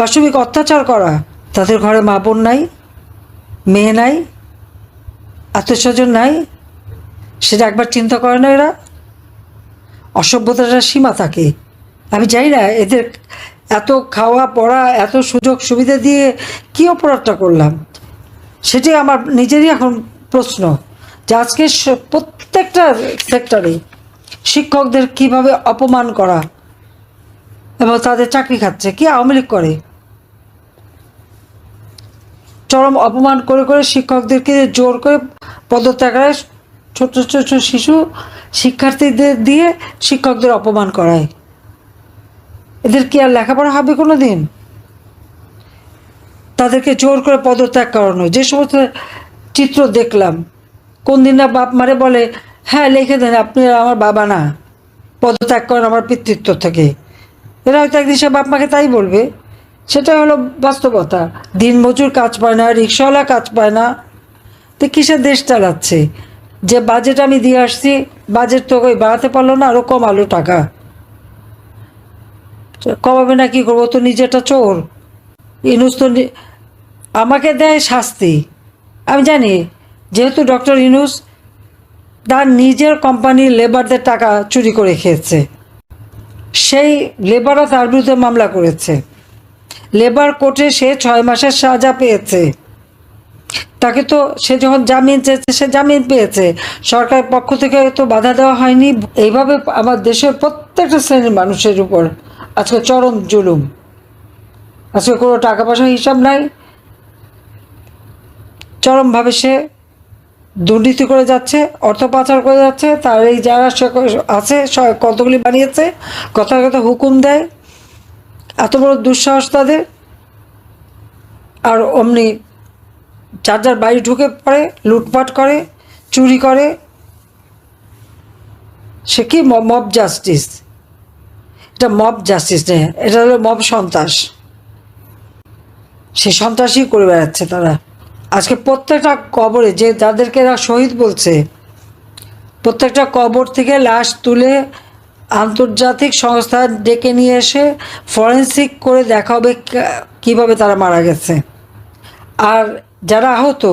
পাশবিক অত্যাচার করা, তাদের ঘরে মা বোন নাই, মেয়ে নাই, আত্মীয়স্বজন নাই, সেটা একবার চিন্তা করে না এরা। অসভ্যতার সীমা থাকে। আমি জানি না এদের এত খাওয়া, পড়া, এত সুযোগ সুবিধা দিয়ে কী অপরাধটা করলাম। সেটি আমার নিজেরই এখন প্রশ্ন যে আজকে প্রত্যেকটা সেক্টরে শিক্ষকদের কীভাবে অপমান করা এবং তাদের চাকরি খাচ্ছে, কি আওয়ামী লীগ করে? চরম অপমান করে করে শিক্ষকদেরকে জোর করে পদত্যাগ করায় ছোট ছোট শিশু শিক্ষার্থীদের দিয়ে শিক্ষকদের অপমান করায়। এদের কি আর লেখাপড়া হবে কোনো দিন তাদেরকে জোর করে পদত্যাগ করানো। যে সমস্ত চিত্র দেখলাম, কোন দিন না বাপ মারে বলে হ্যাঁ লিখে দেন, আপনি আমার বাবা না। পদত্যাগ করেন আমার পিতৃত্ব থেকে। এরা হয়তো একদিন সে বাপ মাকে তাই বলবে। সেটা হলো বাস্তবতা। দিন মজুর কাজ পায় না, রিক্সাওয়ালা কাজ পায় না। তো কিসের দেশ চালাচ্ছে? যে বাজেট আমি দিয়ে আসছি বাজেট তো ওই বাড়াতে পারল না আরও কমালো টাকা। কমাবে না কি করব? তো নিজেটা চোর। ইনুস তো আমাকে দেয় শাস্তি। আমি জানি, যেহেতু ডক্টর ইনুস তার নিজের কোম্পানির লেবারদের টাকা চুরি করে খেয়েছে। সেই লেবারও তার বিরুদ্ধে মামলা করেছে। লেবার কোর্টে সে ছয় মাসের সাজা পেয়েছে। তাকে তো সে যখন জামিন চেয়েছে, সে জামিন পেয়েছে। সরকারের পক্ষ থেকে তো বাধা দেওয়া হয়নি। এইভাবে আমার দেশের প্রত্যেকটা শ্রেণির মানুষের উপর আজকে চরম জুলুম। আজকে কোনো টাকা পয়সার হিসাব নাই। চরমভাবে সে দুর্নীতি করে যাচ্ছে, অর্থ পাচার করে যাচ্ছে। তার এই যারা আছে কতগুলি বানিয়েছে কথা কথা হুকুম দেয়। এত বড় দুঃসাহস তাদের? আর অমনি যার যার বাড়ি ঢুকে পড়ে, লুটপাট করে, চুরি করে, সে কি মব জাস্টিস এটা মব জাস্টিস নেই, এটা হলো মব সন্ত্রাস। সে সন্ত্রাসই করে বেড়াচ্ছে তারা। আজকে প্রত্যেকটা কবরে যে যাদেরকে এরা শহীদ বলছে, প্রত্যেকটা কবর থেকে লাশ তুলে আন্তর্জাতিক সংস্থা ডেকে নিয়ে এসে ফরেন্সিক করে দেখা হবে কীভাবে তারা মারা গেছে। আর যারা আহত,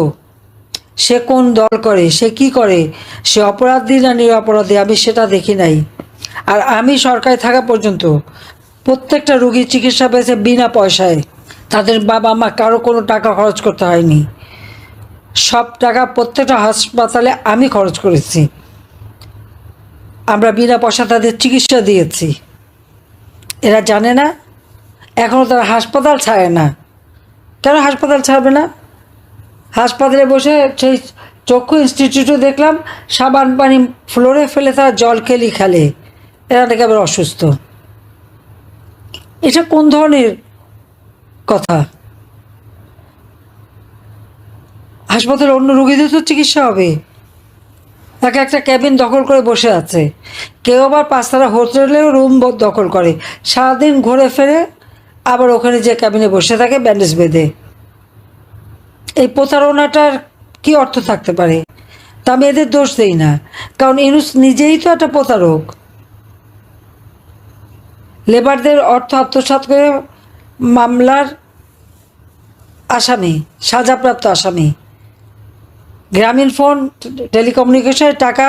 সে কোন দল করে, সে কি করে, সে অপরাধী না নিরপরাধী, আমি সেটা দেখি নাই। আর আমি সরকারে থাকা পর্যন্ত প্রত্যেকটা রুগী চিকিৎসা পেয়েছে বিনা পয়সায়। তাদের বাবা মা কারও কোনো টাকা খরচ করতে হয়নি। সব টাকা প্রত্যেকটা হাসপাতালে আমি খরচ করেছি। আমরা বিনা পয়সা তাদের চিকিৎসা দিয়েছি। এরা জানে না এখনও তারা হাসপাতাল ছাড়ে না। কেন হাসপাতাল ছাড়বে না? হাসপাতালে বসে সেই চক্ষু ইনস্টিটিউটে দেখলাম, সাবান পানি ফ্লোরে ফেলে তারা জল খেলি খেলে। এরা নাকি আবার অসুস্থ। এটা কোন ধরনের কথা? হাসপাতালে অন্য রোগীদের তো চিকিৎসা হবে। এক একটা ক্যাবিন দখল করে বসে আছে। কেউ আবার পাঁচতারা হোটেলেও রুম দখল করে। সারাদিন ঘুরে ফেরে আবার ওখানে যে ক্যাবিনে বসে থাকে ব্যান্ডেজ বেঁধে। এই প্রতারণাটার কি অর্থ থাকতে পারে? তা আমি এদের দোষ দেই না, কারণ ইনুস নিজেই তো একটা প্রতারক। লেবারদের অর্থ আত্মসাৎ করে মামলার আসামি, সাজাপ্রাপ্ত আসামি। গ্রামীণ ফোন, টেলিকমিউনিকেশনের টাকা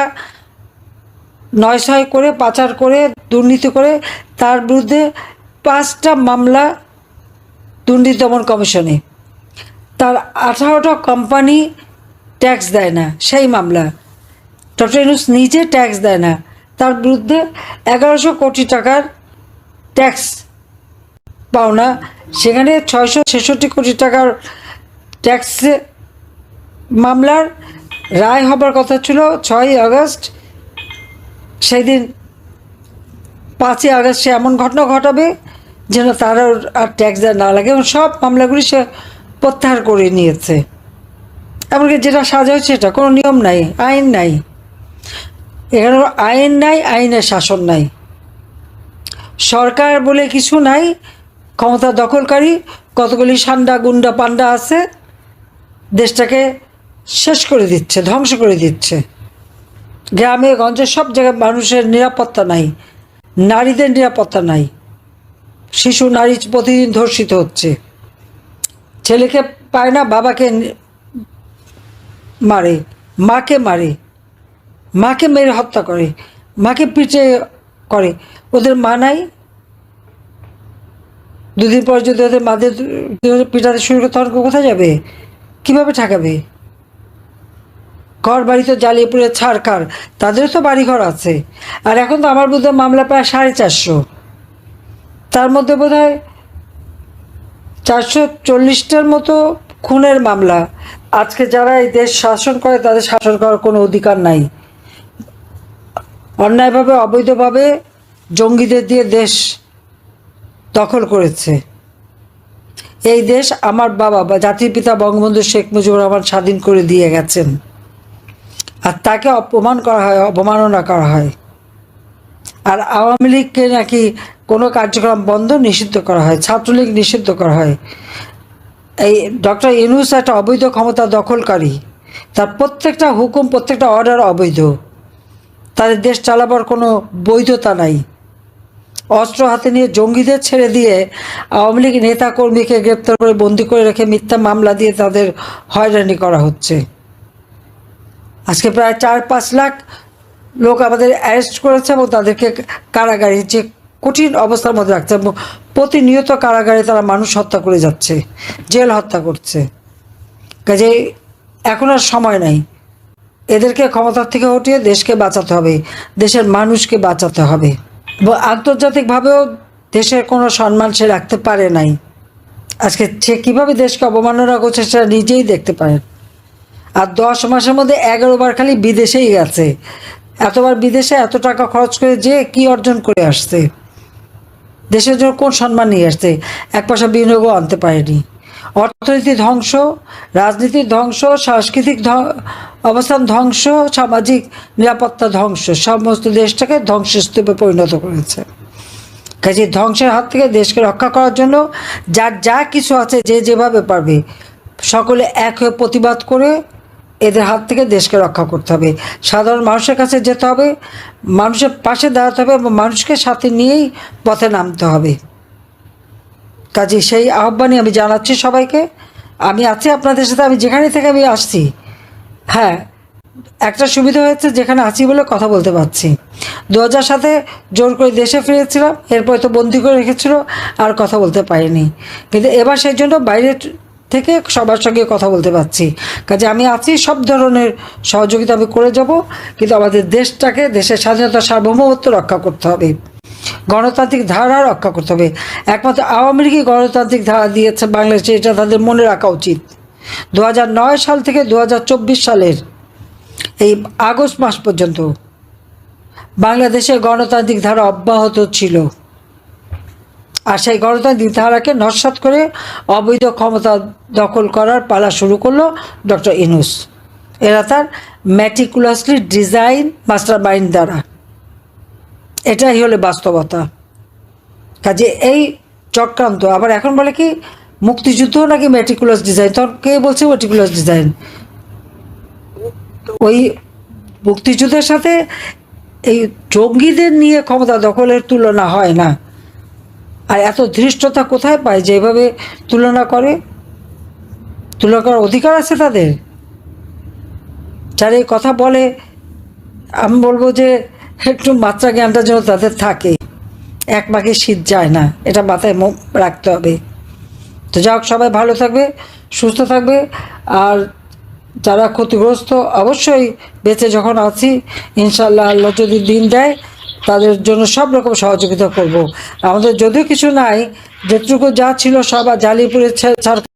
নয় ছয় করে, পাচার করে, দুর্নীতি করে, তার বিরুদ্ধে পাঁচটা মামলা দুর্নীতি দমন কমিশনে। তার আঠারোটা কোম্পানি ট্যাক্স দেয় না, সেই মামলা। ডক্টর নিজে ট্যাক্স দেয় না, তার বিরুদ্ধে এগারোশো কোটি টাকার ট্যাক্স পাওনা। সেখানে ছয়শো ছেষট্টি কোটি টাকার ট্যাক্স মামলার রায় হবার কথা ছিল ছয়ই আগস্ট। সেই দিন পাঁচই আগস্ট সে এমন ঘটনা ঘটাবে যেন তারা আর ট্যাক্স দেওয়া না লাগে এবং সব মামলাগুলি সে প্রত্যাহার করে নিয়েছে। এমনকি যেটা সাজা হচ্ছে সেটা কোনো নিয়ম নাই, আইন নাই। এখানে আইন নাই, আইনের শাসন নাই। সরকার বলে কিছু নাই, ক্ষমতা দখলকারী কতগুলি সান্ডা, গুন্ডা, পান্ডা আছে, দেশটাকে শেষ করে দিচ্ছে, ধ্বংস করে দিচ্ছে। গ্রামে, গঞ্জে সব জায়গায় মানুষের নিরাপত্তা নাই, নারীদের নিরাপত্তা নাই। শিশু, নারী প্রতিদিন ধর্ষিত হচ্ছে। ছেলেকে পায় না, বাবাকে মারে, মাকে মারে, মাকে মেরে হত্যা করে, মাকে পিঠে করে। ওদের মা নাই। দুদিন পর যদি ওদের মাদের পিটাতে শুরু করে, তখন কোথায় যাবে? কীভাবে ঠেকাবে? ঘর বাড়ি তো জ্বালিয়ে পুড়ে ছাড়খার তাদেরও তো বাড়ি ঘর আছে। আর এখন তো আমার বোধহয় মামলা প্রায় সাড়ে চারশো। তার মধ্যে বোধ হয় চারশো চল্লিশটার মতো খুনের মামলা। আজকে যারা এই দেশ শাসন করে, তাদের শাসন করার কোনো অধিকার নাই। অন্যায়ভাবে, অবৈধভাবে জঙ্গিদের দিয়ে দেশ দখল করেছে। এই দেশ আমার বাবা বা জাতির পিতা বঙ্গবন্ধু শেখ মুজিবুর রহমান স্বাধীন করে দিয়ে গেছেন। আর তাকে অপমান করা হয়, অবমাননা করা হয়। আর আওয়ামী লীগকে নাকি কোনো কার্যক্রম বন্ধ নিষিদ্ধ করা হয়, ছাত্রলীগ নিষিদ্ধ করা হয়। এই ডক্টর ইনুস একটা অবৈধ ক্ষমতা দখলকারী। তার প্রত্যেকটা হুকুম, প্রত্যেকটা অর্ডার অবৈধ। তাদের দেশ চালাবার কোনো বৈধতা নাই। অস্ত্র হাতে নিয়ে জঙ্গিদের ছেড়ে দিয়ে আওয়ামী লীগ নেতা কর্মীকে গ্রেপ্তার করে বন্দি করে রেখে মিথ্যা মামলা দিয়ে তাদের হয়রানি করা হচ্ছে। আজকে প্রায় চার পাঁচ লাখ লোক আমাদের অ্যারেস্ট করেছে এবং তাদেরকে কারাগারে যে কঠিন অবস্থার মধ্যে রাখছে এবং প্রতিনিয়ত কারাগারে তারা মানুষ হত্যা করে যাচ্ছে, জেল হত্যা করছে। কাজে এখন আর সময় নাই। এদেরকে ক্ষমতার থেকে হটিয়ে দেশকে বাঁচাতে হবে, দেশের মানুষকে বাঁচাতে হবে। এবং আন্তর্জাতিকভাবেও দেশের কোনো সম্মান সে রাখতে পারে নাই। আজকে সে কীভাবে দেশকে অবমাননা করছে সেটা নিজেই দেখতে পারেন। আর দশ মাসের মধ্যে এগারো বার খালি বিদেশেই গেছে। এতবার বিদেশে এত টাকা খরচ করে যে কি অর্জন করে আসছে? দেশের জন্য কোন সম্মান নিয়ে আসছে? এক পয়সা বিনিয়োগও আনতে পারেনি। অর্থনীতি ধ্বংস রাজনীতির ধ্বংস, সাংস্কৃতিক অবস্থান ধ্বংস, সামাজিক নিরাপত্তা ধ্বংস, সমস্ত দেশটাকে ধ্বংসস্তূপে পরিণত করেছে। কাজে ধ্বংসের হাত থেকে দেশকে রক্ষা করার জন্য যার যা কিছু আছে যে যেভাবে পারবে, সকলে এক হয়ে প্রতিবাদ করে এদের হাত থেকে দেশকে রক্ষা করতে হবে। সাধারণ মানুষের কাছে যেতে হবে, মানুষের পাশে দাঁড়াতে হবে এবং মানুষকে সাথে নিয়েই পথে নামতে হবে। কাজে সেই আহ্বানই আমি জানাচ্ছি সবাইকে। আমি আছি আপনাদের সাথে, আমি যেখানে থেকে আমি আসছি হ্যাঁ একটা সুবিধা হয়েছে, যেখানে আছি বলে কথা বলতে পারছি। দু হাজার সাথে জোর করে দেশে ফিরেছিলাম, এরপরে তো বন্দি করে রেখেছিল, আর কথা বলতে পারিনি। কিন্তু এবার সেই জন্য বাইরে থেকে সবার সঙ্গে কথা বলতে পারছি। কাজে আমি আছি, সব ধরনের সহযোগিতা আমি করে যাব, কিন্তু আমাদের দেশটাকে, দেশের স্বাধীনতা সার্বভৌমত্ব রক্ষা করতে হবে। গণতান্ত্রিক ধারা রক্ষা করতে হবে। একমাত্র আওয়ামী লীগই গণতান্ত্রিক ধারা দিয়েছে বাংলাদেশে, এটা তাদের মনে রাখা উচিত। দু হাজার নয় সাল থেকে দু হাজার চব্বিশ সালের এই আগস্ট মাস পর্যন্ত বাংলাদেশে গণতান্ত্রিক ধারা অব্যাহত ছিল। আর সেই গণতান্ত্রিক ধারাকে নস্বাত করে অবৈধ ক্ষমতা দখল করার পালা শুরু করল ডক্টর ইনুস এরা তার ম্যাটিকুলাসলি ডিজাইন মাস্টার মাইন্ড দ্বারা। এটাই হলো বাস্তবতা। কাজে এই চক্রান্ত আবার এখন বলে কি মুক্তিযুদ্ধ নাকি ম্যাটিকুলাস ডিজাইন তখন কে বলছে ম্যাটিকুলাস ডিজাইন ওই মুক্তিযুদ্ধের সাথে এই জঙ্গিদের নিয়ে ক্ষমতা দখলের তুলনা হয় না। আর এত ধৃষ্টতা কোথায় পায় যে এভাবে তুলনা করে? তুলনা করার অধিকার আছে তাদের? যারা এই কথা বলে, আমি বলব যে একটু মাত্রা জ্ঞানটা যেন তাদের থাকে। এক মাকে শীত যায় না, এটা মাথায় রাখতে হবে। তো যাই হোক সবাই ভালো থাকবে, সুস্থ থাকবে, আর যারা ক্ষতিগ্রস্ত অবশ্যই বেঁচে যখন আছি ইনশাল্লাহ আল্লাহ যদি দিন দেয় তাদের জন্য সব রকম সহযোগিতা করব। আমাদের যদিও কিছু নাই, যেটুকু যা ছিল সব জালিপুরের ছাড়